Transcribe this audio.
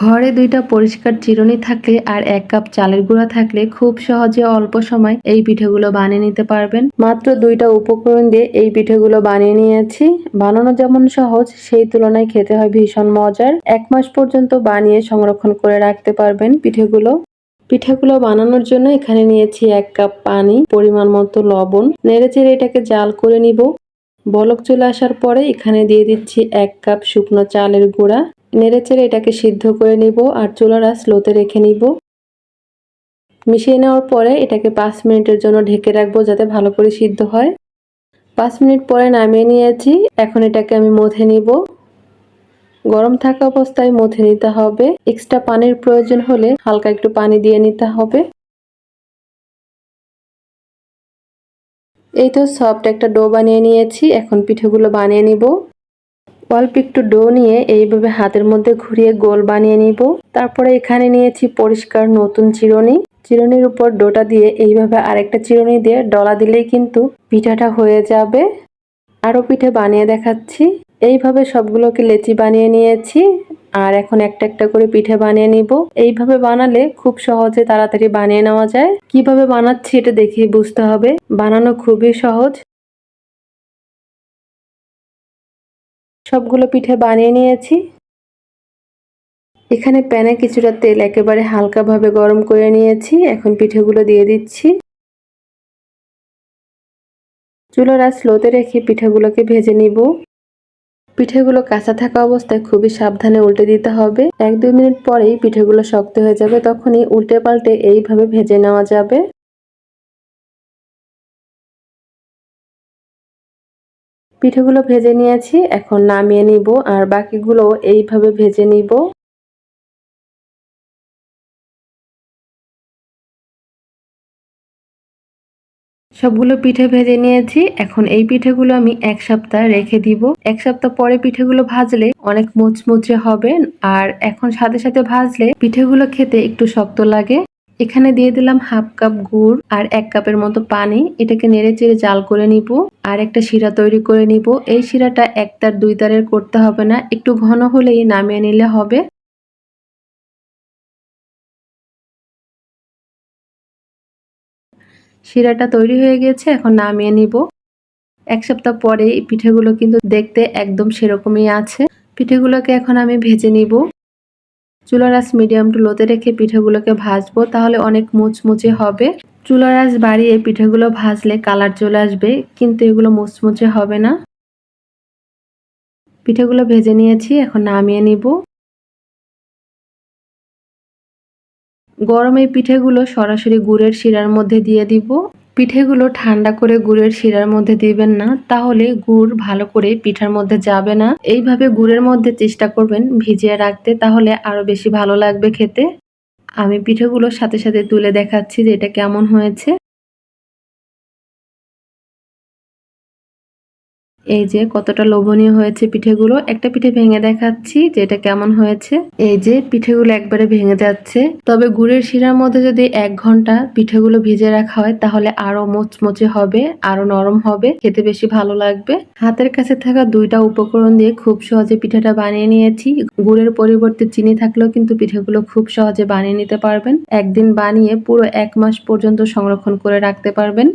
ঘরে দুইটা পরিষ্কার চিরুনি থাকলে আর এক কাপ চালের গুঁড়া থাকলে খুব সহজে অল্প সময় এই পিঠেগুলো বানিয়ে নিতে পারবেন। মাত্র দুইটা উপকরণ দিয়ে এই পিঠেগুলো বানিয়ে নিয়েছি। বানানো যেমন সহজ, সেই তুলনায় খেতে হয় ভীষণ মজার। এক মাস পর্যন্ত বানিয়ে সংরক্ষণ করে রাখতে পারবেন পিঠেগুলো। পিঠাগুলো বানানোর জন্য এখানে নিয়েছি এক কাপ পানি, পরিমাণ মতো লবণ। নেড়ে চেড়ে এটাকে জাল করে নিব। বলক চলে আসার পরে এখানে দিয়ে দিচ্ছি এক কাপ শুকনো চালের গুঁড়া। নেড়ে চেড়ে এটাকে সিদ্ধ করে নিব আর চুলারা স্লোতে রেখে নিব। মিশিয়ে নেওয়ার পরে এটাকে পাঁচ মিনিটের জন্য ঢেকে রাখব যাতে ভালো করে সিদ্ধ হয়। পাঁচ মিনিট পরে নামিয়ে নিয়েছি। এখন এটাকে আমি মথে নিব। গরম থাকা অবস্থায় মথে নিতে হবে। এক্সট্রা পানির প্রয়োজন হলে হালকা একটু পানি দিয়ে নিতে হবে। এই তো সফট একটা ডো বানিয়ে নিয়েছি। এখন পিঠেগুলো বানিয়ে নিব। অল্প একটু ডো নিয়ে এইভাবে হাতের মধ্যে ঘুরিয়ে গোল বানিয়ে নিব। তারপরে এখানে নিয়েছি পরিষ্কার নতুন চিরনি। চিরনির উপর ডোটা দিয়ে এইভাবে আরেকটা চিরুনি দিয়ে ডলা দিলেই কিন্তু পিঠাটা হয়ে যাবে। আরও পিঠে বানিয়ে দেখাচ্ছি। এইভাবে সবগুলোকে লেচি বানিয়ে নিয়েছি আর এখন একটা একটা করে পিঠে বানিয়ে নিব। এইভাবে বানালে খুব সহজে তাড়াতাড়ি বানিয়ে নেওয়া যায়। কীভাবে বানাচ্ছি এটা দেখেই বুঝতে হবে। বানানো খুবই সহজ। সবগুলো পিঠে বানিয়ে নিয়েছি। এখানে প্যানে কিছুটা তেল একেবারে হালকাভাবে গরম করে নিয়েছি। এখন পিঠেগুলো দিয়ে দিচ্ছি। চুলোর স্লোতে রেখে পিঠেগুলোকে ভেজে নিব। পিঠেগুলো কাঁচা থাকা অবস্থায় খুবই সাবধানে উল্টে দিতে হবে। এক দুই মিনিট পরেই পিঠেগুলো শক্ত হয়ে যাবে, তখনই উল্টে পাল্টে এইভাবে ভেজে নেওয়া যাবে। পিঠেগুলো ভেজে নিয়েছি, এখন নামিয়ে নিব আর বাকিগুলো এইভাবে ভেজে নিব। সবগুলো পিঠে ভেজে নিয়েছি, এখন এই পিঠেগুলো আমি এক সপ্তাহ রেখে দিব। এক সপ্তাহ পরে পিঠেগুলো ভাজলে অনেক মুচমুচে হবে, আর এখন সাথে সাথে ভাজলে পিঠেগুলো খেতে একটু শক্ত লাগে। এখানে দিয়ে দিলাম হাফ কাপ গুড় আর এক কাপের মতো পানি। এটাকে নেড়ে চেড়ে জাল করে নিব আর একটা শিরা তৈরি করে নিব। এই শিরাটা এক তার, দুই তারের করতে হবে না, একটু ঘন হলেই নামিয়ে নিলে হবে। শিরাটা তৈরি হয়ে গেছে, এখন নামিয়ে নিব। এক সপ্তাহ পরে এই পিঠেগুলো কিন্তু দেখতে একদম সেরকমই আছে। পিঠেগুলোকে এখন আমি ভেজে নিব। চুলার আঁচ মিডিয়াম টু লোতে রেখে পিঠেগুলোকে ভাজবো, তাহলে অনেক মুচমুচে হবে। চুলার আঁচ বাড়িয়ে পিঠেগুলো ভাজলে কালার চলে আসবে, কিন্তু এগুলো মুচমুচে হবে না। পিঠেগুলো ভেজে নিয়েছি, এখন নামিয়ে নিব। গরমে পিঠেগুলো সরাসরি গুড়ের শিরার মধ্যে দিয়ে দিব। পিঠেগুলো ঠান্ডা করে গুড়ের শিরার মধ্যে দিবেন না, তাহলে গুড় ভালো করে পিঠার মধ্যে যাবে না। এইভাবে গুড়ের মধ্যে চেষ্টা করবেন ভিজিয়ে রাখতে, তাহলে আরও বেশি ভালো লাগবে খেতে। আমি পিঠেগুলোর সাথে সাথে তুলে দেখাচ্ছি যে এটা কেমন হয়েছে। এই যে কতটা লোভনীয় হয়েছে পিঠেগুলো, একটা পিঠে ভেঙে দেখাচ্ছি যে এটা কেমন হয়েছে। এই যে পিঠেগুলো একবারে ভেঙে যাচ্ছে। তবে গুড়ের শিরার মধ্যে যদি এক ঘণ্টা পিঠেগুলো ভিজে রাখা হয়, তাহলে আরও মোচমোচে হবে, আরও নরম হবে, খেতে বেশি ভালো লাগবে। হাতের কাছে থাকা দুইটা উপকরণ দিয়ে খুব সহজে পিঠাটা বানিয়ে নিয়েছি। গুড়ের পরিবর্তে চিনি থাকলেও কিন্তু পিঠেগুলো খুব সহজে বানিয়ে নিতে পারবেন। একদিন বানিয়ে পুরো এক মাস পর্যন্ত সংরক্ষণ করে রাখতে পারবেন।